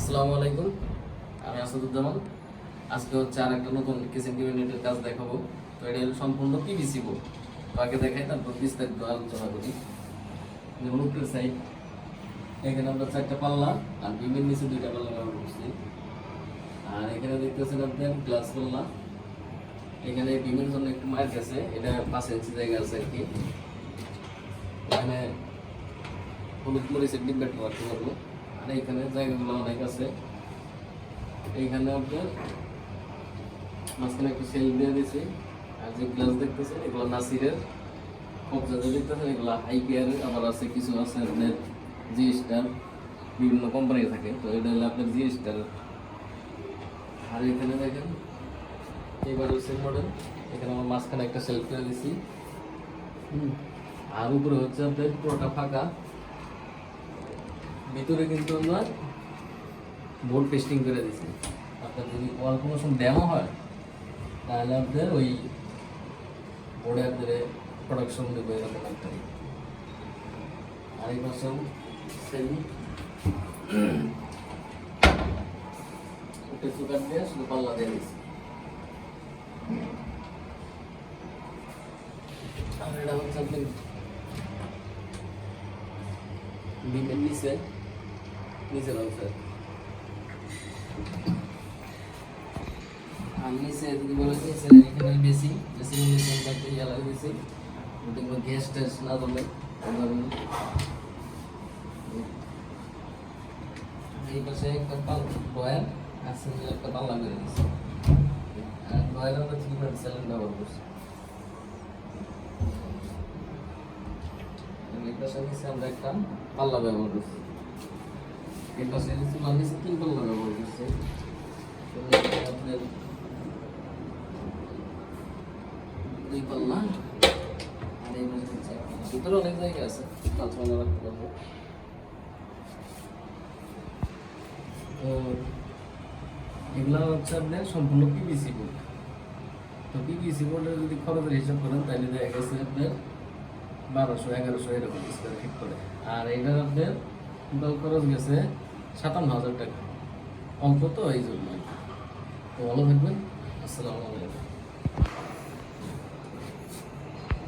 আসসালামু আলাইকুম। আমি আসাদুজ্জামান। আজকে হচ্ছে আর একটা নতুন কিচেন ক্যাবিনেটের কাজ দেখাবো। তো এটা হলো সম্পূর্ণ পিভিসি বোর্ড তো আগে দেখাই, তারপর বিস্তারিত আলোচনা করি। যেমন উপরের সাইড এখানে আমরা চারটা পাল্লা আর বিমের নিচে দুইটা পাল্লা ব্যবহার করছি। আর এখানে দেখতেছেন আপনার গ্লাস পাল্লা। এখানে বিমের জন্য একটু মার্ক আছে, এটা পাঁচ ইঞ্চি জায়গা আছে আর কি। এখানে হলুদ মরিচের ডিব্বাটা রাখতে পারব এইখানে জায়গাগুলো অনেক আছে। এইখানে আপনার মাঝখানে একটু সেল দিয়ে দিয়েছি আর যে গ্লাস দেখতেছেন এগুলো নাসিরের কবজাতে দেখতেছেন এগুলো আইপিআর আবার আছে কিছু আছে আপনার জি স্টার বিভিন্ন কোম্পানি থাকে। তো এটা হলো আপনার জি স্টার আর এখানে দেখেন এইবার হচ্ছে মডেল এখানে আমার মাঝখানে একটা সেলফ করে দিছি। হুম। আর উপরে হচ্ছে আপনার পুরোটা ফাঁকা। ভিতরে কিন্তু আমরা বোর্ড পেস্টিং করে দিছি আপনার যদি ওয়াল কোনো সময় হয়, তাহলে আপনাদের ওই বোর্ডে আপনাদের প্রোডাকশন দেবো এরকম একটা আর এই পাশেও সেম আর এটা হচ্ছে আপনার বিমের নিচে অংশে আর নিচে যদি বলে যে এখানে বেশি বেশি আমরা একটা দিয়েছি কোনো গ্যাস ট্যাস না ধরলে এই পাশে একটা পাল বয়ার আর সেলের একটা পাল্লা করে দিয়েছি আর বয়ার আমরা থ্রি পয়েন্ট ব্যবহার করছি। এই পাশে নিচে আমরা একটা পাল্লা ব্যবহার করছি। এই পাশে নিচে নিচে তিন করছি তো এখানে আপনার দুই পাল্লা আর এই হচ্ছে পাল্লা। ভিতরে অনেক জায়গা আছে পাঁচপাল্লা রাখতে পারব তো এগুলো হচ্ছে আপনার সম্পূর্ণ পিভিসি বোর্ড তো পিভিসি বোর্ডের যদি খরচের হিসাব করেন তাহলে দেখা গেছে আপনার বারোশো এগারোশো এরকম স্কোয়ার ফিট করে আর এটার আপনার টোটাল খরচ গেছে সাতান্ন হাজার টাকা। অন্তত এই জন্য ভালো থাকবেন। আসসালামু আলাইকুম।